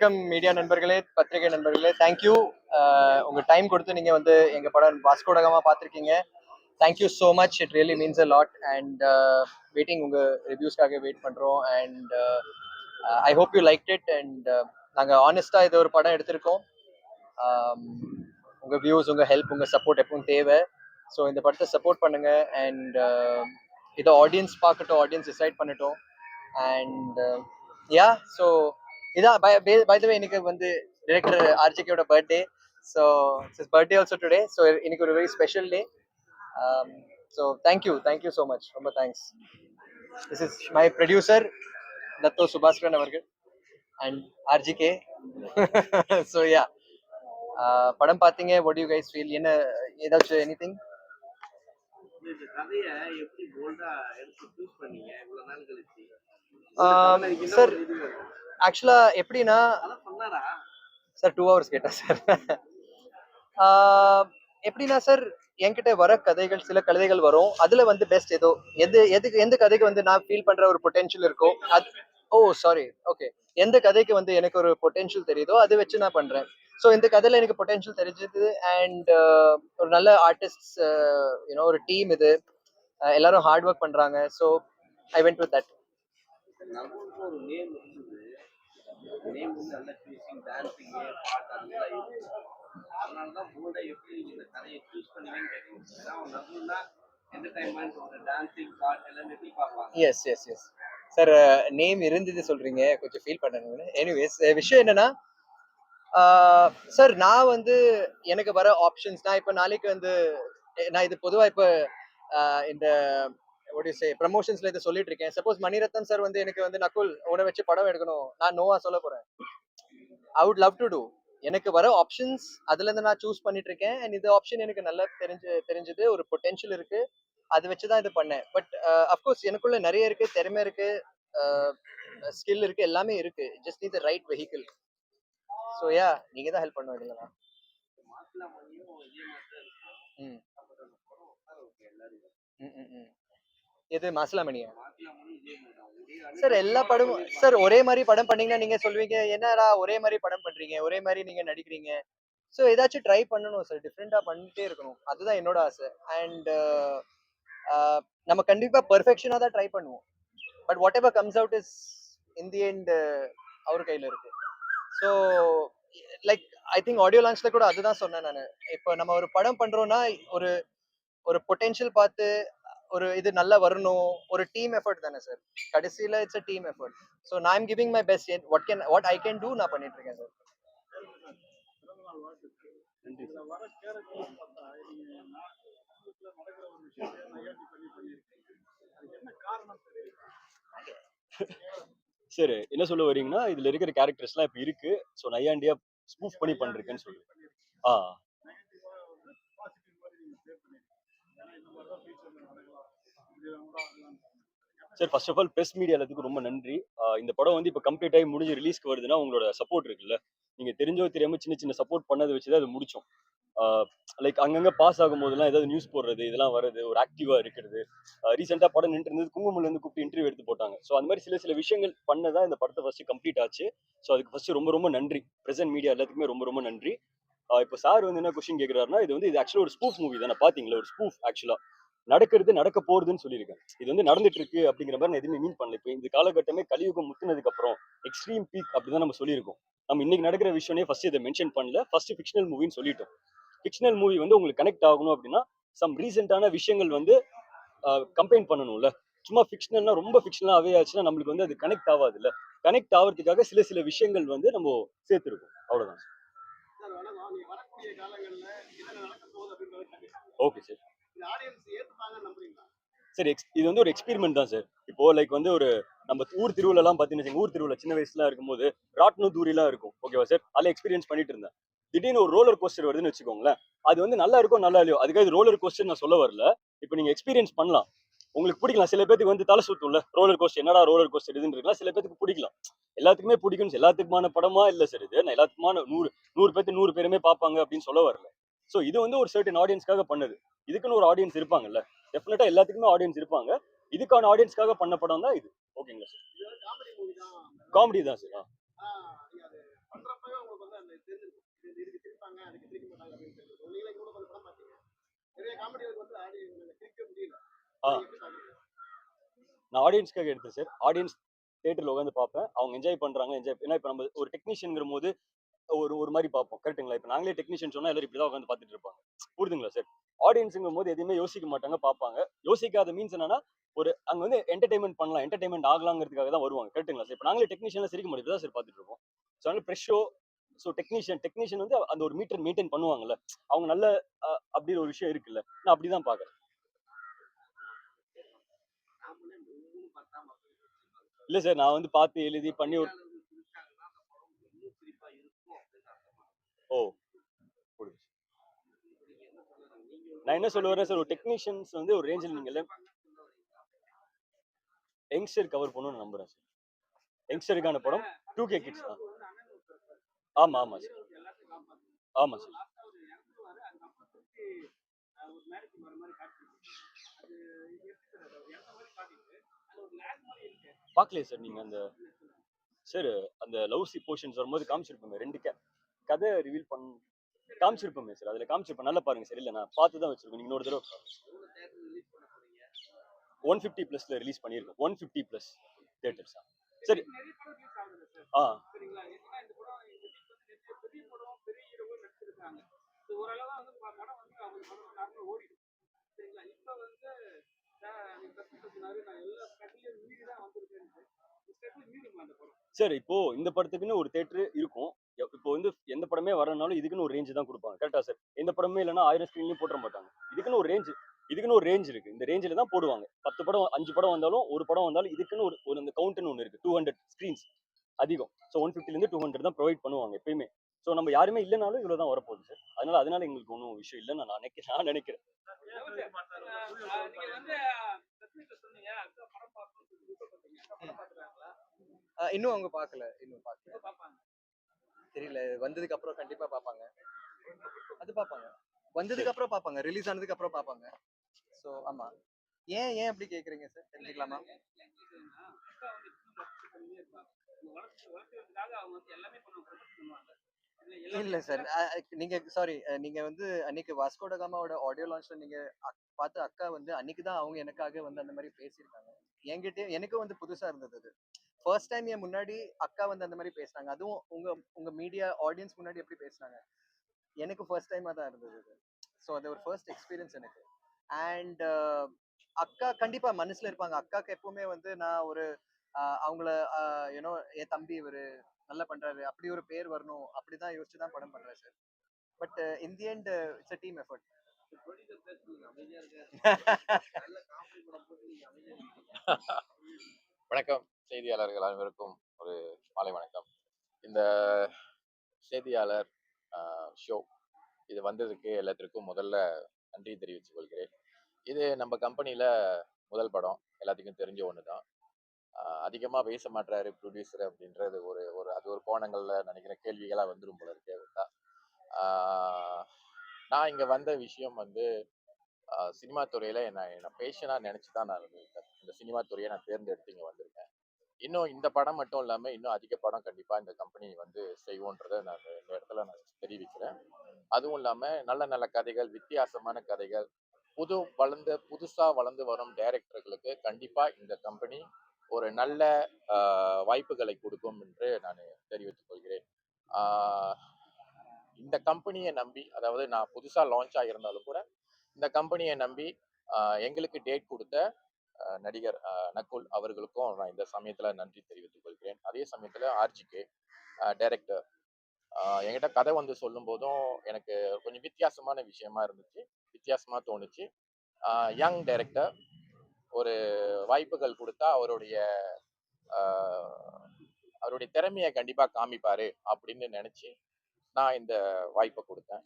வணக்கம் மீடியா நண்பர்களே பத்திரிகை நண்பர்களே. தேங்க்யூ உங்க டைம் கொடுத்து நீங்க வந்து எங்க படம் வாஸ்கோடகமா பார்த்துருக்கீங்க. Thank you so much it really means a lot and waiting உங்க ரிவ்யூஸ்க்காக வெயிட் பண்றோம். And I hope you like it and நாங்க ஆனஸ்டா இது ஒரு படம் எடுத்திருக்கோம். உங்க வியூஸ் உங்க ஹெல்ப் உங்க சப்போர்ட் எப்பவும் தேவை. ஸோ இந்த படத்தை சப்போர்ட் பண்ணுங்க. அண்ட் இதை ஆடியன்ஸ் பார்க்கட்டும் ஆடியன்ஸ் டிசைட் பண்ணட்டும். அண்ட் யா ஸோ இதான் பை த இன்னைக்கு வந்து director ஆர்ஜிகேயோட birthday so it's birthday also today so இன்னைக்கு ஒரு very special day so thank you thank you so much ரொம்ப thanks this is my producer Dato Subaskaran அவர்கள் and RGK so yeah படம் பார்த்தீங்க? Do you guys feel? என்ன ஏதாச்சும் any thing sir ஆக்சுவலா எப்படின்னா சார் டூ ஹவர்ஸ் கேட்டேன் sir. எப்படின்னா சார் என்கிட்ட வர கதைகள் சில கதைகள் வரும். அதுல வந்து பெஸ்ட் ஏதோ எது எதுக்கு எந்த கதைக்கு வந்து நான் ஃபீல் பண்ற ஒரு பொட்டென்ஷியல் இருக்கோ அது ஓ சாரி ஓகே எந்த கதைக்கு வந்து எனக்கு ஒரு பொட்டென்ஷியல் தெரியுதோ அதை வச்சு நான் பண்றேன். ஸோ இந்த கதையில எனக்கு பொட்டென்ஷியல் தெரிஞ்சது அண்ட் ஒரு நல்ல ஆர்டிஸ்ட் யூனோ ஒரு டீம் இது. எல்லாரும் ஹார்ட் ஒர்க் பண்றாங்க. So I went with that நமக்கு ஒரு நேம் இருந்தது நல்ல சூசிங் டான்சிங் பாட்டு அதெல்லாம் இருந்துச்சு. அதனால தான் போல்டா எப்படி இந்த கதையை சூஸ் பண்ணுவீங்கன்னு கேட்குறேன் ஏன்னா அவன் நம்புனா என்டர்டைன்மெண்ட் ஒரு டான்சிங் பாட்டு எல்லாமே எப்படி பார்ப்பாங்க? Yes yes yes sir name இருந்தது சொல்றீங்க. கொஞ்சம் ஃபீல் பண்ணணும்னு எனிவேஸ் விஷயம் என்னன்னா சார் நான் வந்து எனக்கு வர ஆப்ஷன்ஸ் நான் இப்போ நாளைக்கு வந்து நான் இது பொதுவாக இப்போ இந்த ஒடி சே ப்ரமோஷன்ஸ்ல இதை சொல்லிட்டு இருக்கேன் சப்போஸ் மணிரத்னம் சார் வந்து எனக்கு வந்து நக்குல் உன வச்சு படம் எடுக்கணும். நான் நோவா சொல்ல போறேன். I would love to do எனக்கு வர ஆப்ஷன்ஸ் அதுல இருந்து நான் சூஸ் பண்ணிட்டு இருக்கேன் அண்ட் இந்த ஆப்ஷன் எனக்கு நல்லா தெரிஞ்சு தெரிஞ்சது. ஒரு பொட்டென்ஷியல் இருக்கு. அதை வச்சு தான் இது பண்ணேன். பட் அஃப்கோர்ஸ் எனக்குள்ள நிறைய இருக்கு திறமை இருக்கு ஸ்கில் இருக்கு எல்லாமே இருக்கு. Just need the right vehicle so ya நீங்க தான் ஹெல்ப் பண்ண வேண்டியதுனா மாப்பிள்ளை மணியும் இதே மாதிரி தான் இருக்கும். ம். அப்புறம் அந்த படம் உட்கார வைக்க எல்லாரும் ம், ம், ம். எது மாசிலாமணியா? சார் எல்லா படமும் சார் ஒரே மாதிரி படம் பண்ணீங்கன்னா நீங்க சொல்லுவீங்க என்னடா ஒரே மாதிரி படம் பண்றீங்க ஒரே மாதிரி நீங்க நடிக்கிறீங்க. ஸோ ஏதாச்சும் ட்ரை பண்ணணும் சார் டிஃப்ரெண்டா பண்ணிட்டே இருக்கணும். அதுதான் என்னோட ஆசை. அண்ட் நம்ம கண்டிப்பா பெர்ஃபெக்ஷனாக தான் ட்ரை பண்ணுவோம். But whatever comes out is in the end அவர் கையில இருக்கு. So like I think audio லான்ச்ல கூட அதுதான் சொன்னேன் நான். இப்போ நம்ம ஒரு படம் பண்றோம்னா ஒரு ஒரு பொட்டென்ஷியல் பார்த்து ஒரு இது நல்லா வரணும். ஒரு டீம் எஃபர்ட் தானே சார் கடைசியில் it's a team effort so நான் I'm giving my best what can what I can do நான் பண்ணிட்டு இருக்கேன் சார் சரி என்ன சொல்ல வரீங்கன்னா இதுல இருக்கிற கேரக்டர்ஸ்லாம் இப்ப இருக்கு. ஸோ நையாண்டியா ஸ்பூஃப் பண்ணி பண்றேன்னு சொல்லுவேன் ஆ. Sir first of all press media எல்லாத்துக்கும் ரொம்ப நன்றி. இந்த படம் வந்து இப்போ கம்ப்ளீட் ஆகி முடிஞ்சு ரிலீஸ்க்கு வருதுன்னா உங்களோட சப்போர்ட் இருக்குல்ல? நீங்க தெரிஞ்சோ தெரியாம சின்ன சின்ன சப்போர்ட் பண்ணதை வச்சு தான் அது முடிச்சோம். லைக் அங்கங்க பாஸ் ஆகும் போதெல்லாம் ஏதாவது நியூஸ் போடுறது இதெல்லாம் வருது ஒரு ஆக்டிவா இருக்கிறது. ரீசெண்டாக படம் நின்று இருந்தது குங்குமல இருந்து கூப்பிட்டு இன்டர்வியூ எடுத்து போட்டாங்க. ஸோ அந்த மாதிரி சில சில விஷயங்கள் பண்ணதான் இந்த படத்தை ஃபர்ஸ்ட் கம்ப்ளீட் ஆச்சு. ஸோ அதுக்கு ஃபர்ஸ்ட் ரொம்ப ரொம்ப நன்றி. பிரசன்ட் மீடியா எல்லாத்துக்குமே ரொம்ப ரொம்ப நன்றி. இப்போ சார் வந்து என்ன கொஸ்டின் கேட்குறாருன்னா இது வந்து இது ஆக்சுவலாக ஒரு ஸ்பூஃப் மூவி தானே? பார்த்தீங்களா ஒரு ஸ்பூஃப் ஆக்சுவலாக நடக்கிறது நடக்க போறதுன்னு சொல்லியிருக்கேன் இது வந்து நடந்துட்டு இருக்கு அப்படிங்கிற மாதிரி நான் எதுவுமே மீன் பண்ணல. இப்போ இந்த காலகட்டமே கலியுகம் முத்துனதுக்கு அப்புறம் எக்ஸ்ட்ரீம் பீக் அப்படிதான் நம்ம சொல்லியிருக்கோம். நம்ம இன்னைக்கு நடக்கிற விஷயமே ஃபர்ஸ்ட் இதை மென்ஷன் பண்ணல. ஃபர்ஸ்ட் ஃபிக்ஷனல் மூவின்னு சொல்லிட்டோம். ஃபிக்ஷனல் மூவி வந்து உங்களுக்கு கனெக்ட் ஆகணும் அப்படின்னா சம் ரீசெண்டான விஷயங்கள் வந்து கம்பைன் பண்ணணும்ல. சும்மா ஃபிக்ஷனல்னா ரொம்ப ஃபிக்ஷனலாகவே ஆச்சுன்னா நம்மளுக்கு வந்து அது கனெக்ட் ஆகாதுல்ல. கனெக்ட் ஆகிறதுக்காக சில சில விஷயங்கள் வந்து நம்ம சேர்த்துருக்கோம். அவ்வளோதான் சார் ஓகே சார் சரி இது வந்து ஒரு எக்ஸ்பெரிமெண்ட் தான் சார். இப்போ லைக் வந்து ஒரு நம்ம ஊர் திருவிழாலாம் பார்த்தீங்கன்னா வச்சுக்கோங்க, ஊர் திருவிழா சின்ன வயசுல இருக்கும்போது ராட்னு தூரிலாம் இருக்கும். ஓகேவா சார்? அதில் எக்ஸ்பீரியன்ஸ் பண்ணிட்டு இருந்தேன். திடீர்னு ஒரு ரோலர் கோஸ்டர் வருதுன்னு வச்சுக்கோங்களேன். அது வந்து நல்லா இருக்கும் நல்லா இல்லையோ அதுக்காக இது ரோலர் கோஸ்டர் நான் சொல்ல வரல. இப்போ நீங்க எக்ஸ்பீரியன்ஸ் பண்ணலாம். உங்களுக்கு பிடிக்கலாம். சில பேருக்கு வந்து தலை சுத்தும்ல ரோலர் கோஸ்டர் என்னடா ரோலர் கோஸ்டர் இதுன்னு இருக்கலாம் சில பேருக்கு பிடிக்கலாம். எல்லாத்துக்குமே பிடிக்கும் எல்லாத்துக்குமான படமா இல்ல சார் இது. நான் எல்லாத்துக்குமான நூறு நூறு பேர்த்து நூறு பேருமே பார்ப்பாங்க அப்படின்னு சொல்ல வரல. ஸோ இது வந்து ஒரு சர்டன் ஆடியன்ஸ்க்காக பண்ணுது. இதுக்குன்னு ஒரு ஆடியன்ஸ் இருப்பாங்கல்ல. டெஃபினட்டா எல்லாத்துக்குமே ஆடியன்ஸ் இருப்பாங்க. இதுக்கான ஆடியன்ஸ்க்காக பண்ண படம் தான் இது. ஓகேங்களா சார் காமெடி தான். சார் நான் ஆடியன்ஸ்க்காக எடுத்தேன் சார் ஆடியன்ஸ் தேட்டரில் உட்காந்து பார்ப்பேன். அவங்க என்ஜாய் பண்ணுறாங்க என்ஜாய் ஏன்னா இப்போ நம்ம ஒரு டெக்னீஷியனுங்கிற போது ஒரு ஒரு மாதிரி பார்ப்போம். கரெக்ட்டுங்களா இப்போ நாங்களே டெக்னீஷியன் சொன்னால் எல்லாரும் இப்படி தான் உட்காந்து பார்த்துட்டு இருப்பாங்க. புரியுதுங்களா சார் ஆடியன்ஸுங்கும் போது எதுவுமே யோசிக்க மாட்டாங்க பார்ப்பாங்க. யோசிக்காத மீன்ஸ் என்னன்னா ஒரு அங்கே வந்து என்டர்டைன்மெண்ட் பண்ணலாம் என்டர்டைன்மெண்ட் ஆகலாங்கிறதுக்காக தான் வருவாங்க. கரெக்ட்டுங்களா சார் இப்போ நாங்களே டெக்னீஷியனில் சிரிக்க முடியாது தான் சார் பார்த்துட்டு இருக்கோம் ஸோ அதனால ஃப்ரெஷ்ஷோ ஸோ டெக்னீஷியன் டெக்னீஷியன் வந்து அந்த ஒரு மீட்டர் மெயின்டைன் பண்ணுவாங்கல்ல அவங்க நல்ல அப்படி ஒரு விஷயம் இருக்குல்ல நான் அப்படி தான் பார்க்குறேன். இல்லை சார் நான் வந்து பார்த்து எழுதி பண்ணி ஒரு பொறியாளர்கள் பிடிச்சாங்கன்னா அந்த படம் இன்னும் சிரிப்பா இருக்கும் அப்படின்னு அர்த்தமா ஓ நான் என்ன சொல்ல வரேன் சார் ஒரு டெக்னீஷியன்ஸ் வந்து ஒரு ரேஞ்சில் நீங்கள் யங்ஸ்டர் கவர் பண்ணணும்னு நம்புறேன் சார் யங்ஸ்டருக்கான படம் டூ கே கிட்ஸ் தான். ஆமாம் ஆமாம் சார் ஆமாம் சார் பார்க்கலையே சார் நீங்கள் அந்த சார் அந்த லவ் சி போர்ஷன்ஸ் வரும்போது காமிச்சிருப்பீங்க ரெண்டு கேப் கதை ரிவீல் பண் காமிச்சிருப்போமே சார் அதில் காமிச்சிருப்பேன் நல்லா பாருங்க சார் இல்லை நான் பார்த்து தான் வச்சிருக்கேன் நீங்கள் இன்னொரு தடவை ஒன் ஃபிஃப்டி ப்ளஸில் ரிலீஸ் பண்ணியிருக்கோம் one fifty plus theatre sir சரி. ஆ. சார் இப்போ இந்த படத்துக்குன்னு ஒரு தேட்டர் இருக்கும். இப்போ வந்து எந்த படமே வரனாலும் இதுக்குன்னு ஒரு ரேஞ்சு தான் கொடுப்பாங்க. கரெக்டா சார் எந்த படமே இல்லைன்னா ஆயிரம் ஸ்க்ரீன்லையும் போட்டுற மாட்டாங்க. இதுக்குன்னு ஒரு ரேஞ்சு இதுக்குன்னு ஒரு ரேஞ்ச் இருக்கு. இந்த ரேஞ்சில் தான் போடுவாங்க. பத்து படம் அஞ்சு படம் வந்தாலும் ஒரு படம் வந்தாலும் இதுக்குன்னு ஒரு ஒரு அந்த கவுண்ட்னு ஒன்று இருக்கு. டூ ஹண்ட்ரட் ஸ்க்ரீன்ஸ் அதிகம். ஸோ ஒன் ஃபிஃப்டிலேருந்து டூ ஹண்ட்ரட் தான் ப்ரொவைட் பண்ணுவாங்க எப்பயுமே. ஸோ நம்ம யாருமே இல்லைனாலும் இவ்வளோ தான் வரப்போகுது சார் அதனால அதனால எங்களுக்கு ஒன்றும் விஷயம் இல்லைன்னு நான் நினைக்கிறேன் நான் நினைக்கிறேன். இன்னும் அவங்க பார்க்கல தெரியல வந்ததுக்கு அப்புறம் கண்டிப்பா பாப்பாங்க. அது பாப்பாங்க. வந்ததுக்கு அப்புறம் பாப்பாங்க. ரிலீஸ் ஆனதுக்கு அப்புறம் பாப்பாங்க. சோ ஆமா. ஏன் ஏன் அப்படி கேக்குறீங்க சார் தெரிஞ்சுக்கலாமா? இல்ல சார் நீங்க சாரி நீங்க வந்து அன்னைக்கு வாஸ்கோடகாமாவோட ஆடியோ லான்ச்ல நீங்க அக்- அக்கா வந்து அன்னைக்கு தான் அவங்க எனக்காக வந்து அந்த மாதிரி பேசியிருக்காங்க. என்கிட்ட எனக்கும் வந்து புதுசா இருந்தது அது. ஃபர்ஸ்ட் டைம் என் முன்னாடி அக்கா வந்து அந்த மாதிரி பேசினாங்க. அதுவும் உங்க உங்க மீடியா ஆடியன்ஸ் முன்னாடி எப்படி பேசினாங்க? எனக்கு ஃபர்ஸ்ட் டைமா தான் இருந்தது அது. ஸோ அது ஒரு ஃபர்ஸ்ட் எக்ஸ்பீரியன்ஸ் எனக்கு. அண்ட் அக்கா கண்டிப்பா மனசுல இருப்பாங்க. அக்காக்கு எப்பவுமே வந்து நான் ஒரு அவங்கள யூனோ என் தம்பி இவரு நல்லா பண்றாரு. அப்படி ஒரு பேர் வரணும். அப்படிதான் யோசிச்சு தான் படம் பண்றேன் sir but in the end it's a team effort வணக்கம். செய்தியாளர்கள் அனைவருக்கும் ஒரு மாலை வணக்கம். இந்த செய்தியாளர் ஷோ இது வந்ததுக்கு எல்லாத்திற்கும் முதல்ல நன்றி தெரிவித்துக் கொள்கிறேன். இது நம்ம கம்பெனியில் முதல் படம். எல்லாத்துக்கும் தெரிஞ்ச ஒன்று தான் அதிகமாக பேச மாட்டாரு ப்ரொடியூசர் அப்படின்றது ஒரு ஒரு அது ஒரு கோணங்களில் நினைக்கிற கேள்விகளாக வந்துடும் போல இருக்கே நான் இங்கே வந்த விஷயம் வந்து சினிமா துறையில் என்ன என்னை பேஷனாக நினச்சி தான் நான் இந்த இந்த சினிமா துறையை நான் தேர்ந்தெடுத்து இங்கே வந்திருக்கேன். இன்னும் இந்த படம் மட்டும் இல்லாமல் இன்னும் அதிக படம் கண்டிப்பாக இந்த கம்பெனி வந்து செய்வோன்றதை நான் இந்த இடத்துல நான் தெரிவிக்கிறேன். அதுவும் இல்லாமல் நல்ல நல்ல கதைகள் வித்தியாசமான கதைகள் புது வளர்ந்து புதுசாக வளர்ந்து வரும் டைரக்டர்களுக்கு கண்டிப்பாக இந்த கம்பெனி ஒரு நல்ல வாய்ப்புகளை கொடுக்கும் என்று நான் தெரிவித்துக் கொள்கிறேன். இந்த கம்பெனியை நம்பி அதாவது நான் புதுசாக லான்ச் ஆகியிருந்தாலும் கூட இந்த கம்பெனியை நம்பி எங்களுக்கு டேட் கொடுத்த நடிகர் நக்குல் அவர்களுக்கும் நான் இந்த சமயத்தில் நன்றி தெரிவித்துக் கொள்கிறேன். அதே சமயத்தில் ஆர்ஜிகே டைரக்டர் என்கிட்ட கதை வந்து சொல்லும் போதும் எனக்கு கொஞ்சம் வித்தியாசமான விஷயமா இருந்துச்சு. வித்தியாசமாக தோணுச்சு. யங் டைரக்டர் ஒரு வாய்ப்புகள் கொடுத்தா அவருடைய அவருடைய திறமையை கண்டிப்பாக காமிப்பாரு அப்படின்னு நினச்சி நான் இந்த வாய்ப்பை கொடுத்தேன்.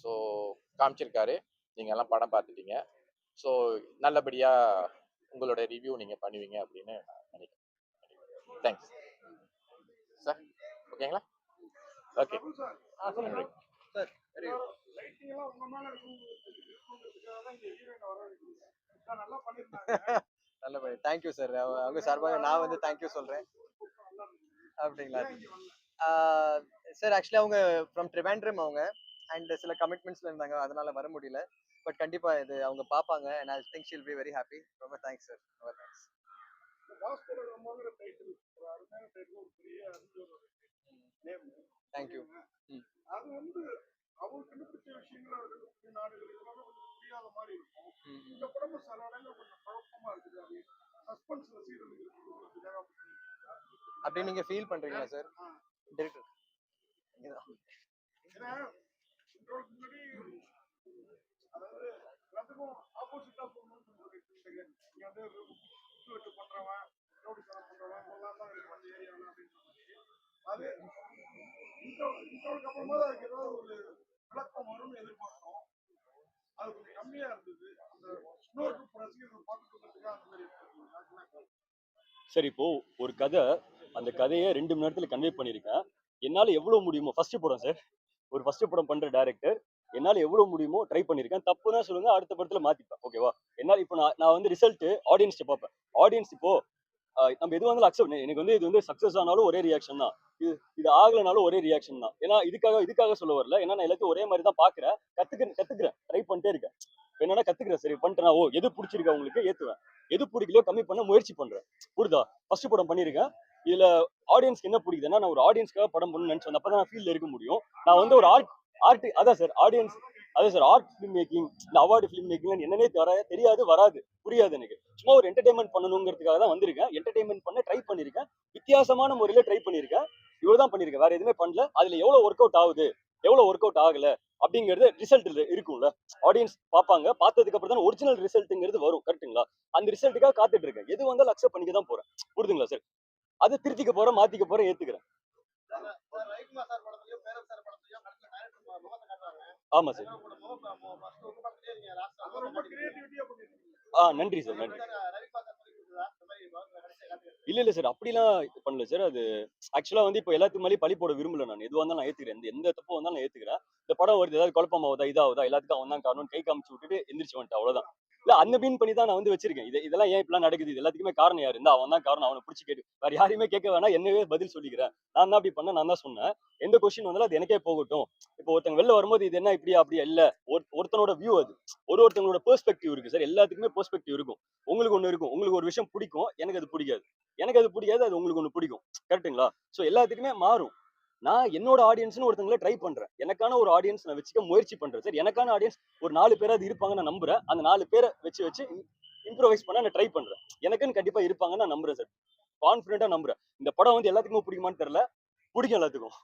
ஸோ காமிச்சிருக்காரு. நீங்கள் எல்லாம் படம் பார்த்துட்டீங்க. ஸோ நல்லபடியாக உங்களோட ரிவ்யூ நீங்கள் பண்ணுவீங்க அப்படின்னு நான் நினைக்கிறேன். தேங்க்ஸ் சார் ஓகேங்களா ஓகே சார் வர வைக்கிறீங்க நான் நல்லா நல்லபடி தேங்க்யூ சார் அவங்க சார்பாக நான் வந்து தேங்க்யூ சொல்றேன். அப்படிங்களா? சார் ஆக்சுவலி அவங்க ஃப்ரம் ட்ரிவாண்ட்ரம் அவங்க. அண்ட் சில கமிட்மெண்ட்ஸ்ல இருந்தாங்க. அதனால வர முடியல. பட் கண்டிப்பா இது அவங்க பார்ப்பாங்க and I think she'll be very happy ரொம்ப தேங்க்ஸ் சார் ரொம்ப தேங்க்ஸ் நேம் தேங்க்யூ அது வந்து அவங்க கண்டுபிடிச்ச விஷயங்கள் அவர் கண்டுபிடிச்ச நாடுகள் இதெல்லாம் கொஞ்சம் புரியாத மாதிரி இருக்கும். இந்த படமும் சில இடங்கள்ல கொஞ்சம் குழப்பமா இருக்குது. அது சஸ்பென்ஸ் ரசிகர்களுக்கு அப்படி நீங்க ஃபீல் பண்றீங்களா சார். டிரெக்டர் ஏன்னா முன்னாடி எல்லாத்துக்கும் ஆப்போசிட்டா போகணும்னு சொல்லிட்டு இருக்கு இங்க வந்து புக்கு வச்சு பண்றவன் ரோடு தரம் பண்றவன் எல்லாம் தான் இருக்கு அந்த ஏரியாவில் அப்படின்ற மாதிரி. அது இன்ட்ரோ அப்புறமா தான் அதுக்கு ஏதாவது ஒரு விளக்கம் வரும்னு எதிர்பார்த்தோம் அது கொஞ்சம் கம்மியா இருந்தது. அந்த இன்னொரு group ரசிகர்கள் பார்த்துட்டு அந்த மாதிரி இருந்தது சரி இப்போ ஒரு கதை. அந்த கதையை ரெண்டு மணி நேரத்துல கன்வே பண்ணிருக்கேன் என்னால எவ்வளவு முடியுமோ ஃபர்ஸ்ட் படம் சார். ஒரு ஃபர்ஸ்ட் படம் பண்ற டைரக்டர் என்னால எவ்வளவு முடியுமோ ட்ரை பண்ணியிருக்கேன் தப்புனா சொல்லுங்க அடுத்த படத்துல மாத்திப்பேன். ஓகேவா என்னால இப்போ நான் நான் வந்து ரிசல்ட் ஆடியன்ஸ் பார்ப்பேன். ஆடியன்ஸ் இப்போ நம்ம எது வந்து அக்செப்ட் எனக்கு வந்து இது வந்து சக்சஸ் ஆனாலும் ஒரே ரியாக்ஷன் தான். இது இது ஆகலைனாலும் ஒரே ரியாக்ஷன் தான். ஏன்னா இதுக்காக இதுக்காக சொல்ல வரல. ஏன்னா நான் எல்லாத்தையும் ஒரே மாதிரி தான் பாக்குறேன் கத்துக்கிறேன் கற்றுக்கிறேன் ட்ரை பண்ணிட்டே இருக்கேன். என்னன்னா கத்துக்கிறேன். சரி பண்ணிட்டேன்? ஓ எது பிடிச்சிருக்கா உங்களுக்கு? ஏத்துவேன். எது பிடிக்கலையோ கம்மி பண்ண முயற்சி பண்றேன். புரிதா ஃபர்ஸ்ட் படம் பண்ணியிருக்கேன் இதுல ஆடியன்ஸ்க்கு என்ன பிடிக்குதுன்னா நான் ஒரு ஆடியன்ஸ்க்காக படம் பண்ணணும்னு நினைச்சேன். அப்பதான் நான் ஃபீல்ட்ல இருக்க முடியும். நான் வந்து ஒரு ஆர்ட் ஆர்ட் அதான் சார் ஆடியன்ஸ் அதான் சார் ஆர்ட் ஃபிலிம் மேக்கிங் இந்த அவார்டு ஃபிலிம் மேக்கிங் என்னன்னே தர தெரியாது வராது புரியாது எனக்கு. சும்மா ஒரு என்டர்டைன்மெண்ட் பண்ணணுங்கிறதுக்காக தான் வந்திருக்கேன். என்டர்டைன்மெண்ட் பண்ண ட்ரை பண்ணியிருக்கேன் வித்தியாசமான முறையில ட்ரை பண்ணியிருக்கேன் இவ்வளவு தான் பண்ணியிருக்கேன் வேற எதுவுமே பண்ணல. அதுல எவ்வளோ ஒர்க் அவுட் ஆகுது எவ்வளோ ஒர்க் அவுட் ஆகல அப்படிங்கிறது ரிசல்ட் இருக்கும்ல. ஆடியன்ஸ் பார்ப்பாங்க பார்த்ததுக்கு அப்புறம் தான் ஒரிஜினல் ரிசல்ட்டுங்கிறது வரும் கரெக்ட்டுங்களா அந்த ரிசல்ட்டுக்காக காத்துட்டு இருக்கேன். எது வந்தாலும் அக்செப்ட் பண்ணிக்க தான் போறேன். புரியுதுங்களா சார் அதை திருத்திக்க போறேன் மாத்திக்க போறேன் ஏத்துக்கிறேன். ஆமா சார். ஆ நன்றி சார் நன்றி. இல்ல இல்ல சார் அப்படிலாம் பண்ணல சார். அது ஆக்சுவலா வந்து இப்போ எல்லாத்துக்கு மேலே பழி போட விரும்பல நான். எதுவாக இருந்தாலும் நான் ஏத்துக்கிறேன். எந்த எந்த தப்பு வந்தாலும் நான் ஏத்துக்கிறேன். இந்த படம் வருது ஏதாவது குழப்பமாவதா இதாவதா எல்லாத்துக்கும் அவன் தான் காரணம் கை காமிச்சு விட்டுட்டு எந்திரிச்சு வந்துட்டு அவ்வளவுதான். இல்ல அந்த மீன் பண்ணி தான் நான் வந்து வச்சிருக்கேன். இது இதெல்லாம் ஏன் இப்படிலாம் நடக்குது? இது எல்லாத்துக்குமே காரணம் யாரு? இருந்தா அவன் தான் காரணம். அவனை பிடிச்சி கேட்டு வேற யாரையுமே கேட்க வேணாம். என்னவே பதில் சொல்லிக்கிறேன். நான் தான் அப்படி பண்ண நான் தான் சொன்னேன். எந்த கொஸ்டின் வந்தாலும் அது எனக்கே போகட்டும். இப்போ ஒருத்தங்க வெளில வரும்போது இது என்ன இப்படியா அப்படியா? இல்ல ஒரு- ஒருத்தனோட வியூ அது. ஒரு ஒருத்தவங்களோட பெர்ஸ்பெக்டிவ் இருக்கு சார் எல்லாத்துக்குமே பெர்ஸ்பெக்டிவ் இருக்கும். உங்களுக்கு ஒண்ணு இருக்கும். உங்களுக்கு ஒரு விஷயம் பிடிக்கும். எனக்கு அது பிடிக்காது. எனக்கு அது பிடிக்காது அது உங்களுக்கு ஒண்ணு பிடிக்கும். கரெக்டுங்களா ஸோ எல்லாத்துக்குமே மாறும். நான் என்னோட ஆடியன்ஸ்னு ஒருத்தங்களை ட்ரை பண்றேன். எனக்கான ஒரு ஆடியன்ஸ் நான் வச்சுக்க முயற்சி பண்றேன். சார் எனக்கான ஆடியன்ஸ் ஒரு நாலு பேராது இருப்பாங்க நான் நம்புறேன். அந்த நாலு பேரை வச்சு வச்சு இம்ப்ரோவைஸ் பண்ண நான் ட்ரை பண்றேன். எனக்குன்னு கண்டிப்பா இருப்பாங்கன்னு நான் நம்புறேன் சார் கான்ஃபிடென்ட்டா நம்புறேன். இந்த படம் வந்து எல்லாத்துக்குமே பிடிக்குமான்னு தெரியல. பிடிக்கும் எல்லாத்துக்கும்.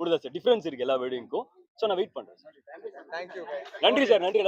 புரியுதா சார் டிஃபரன்ஸ் இருக்கு எல்லா வேடிங்க்கும் ஸோ நான் வெயிட் பண்றேன் நன்றி சார் நன்றி